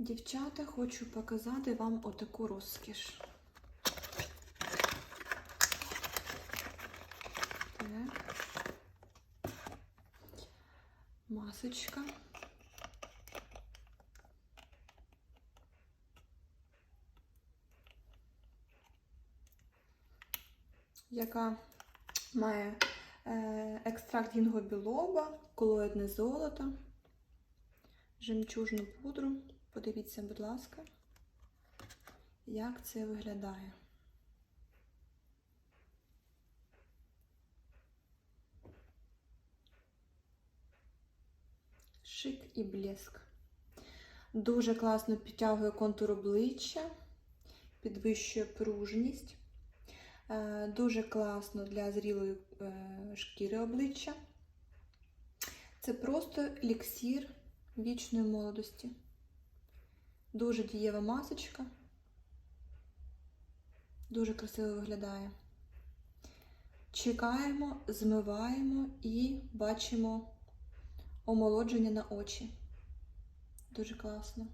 Дівчата, хочу показати вам отаку розкіш. Так. Масочка. Яка має е, екстракт гінгобілоба, колоїдне золото, жемчужну пудру. Подивіться, будь ласка, як це виглядає. Шик і блеск. Дуже класно підтягує контур обличчя, підвищує пружність. Е, Дуже класно для зрілої е, шкіри обличчя. Це просто еліксір вічної молодості. Дуже дієва масочка. Дуже красиво виглядає. Чекаємо, змиваємо і бачимо омолодження на очі. Дуже класно.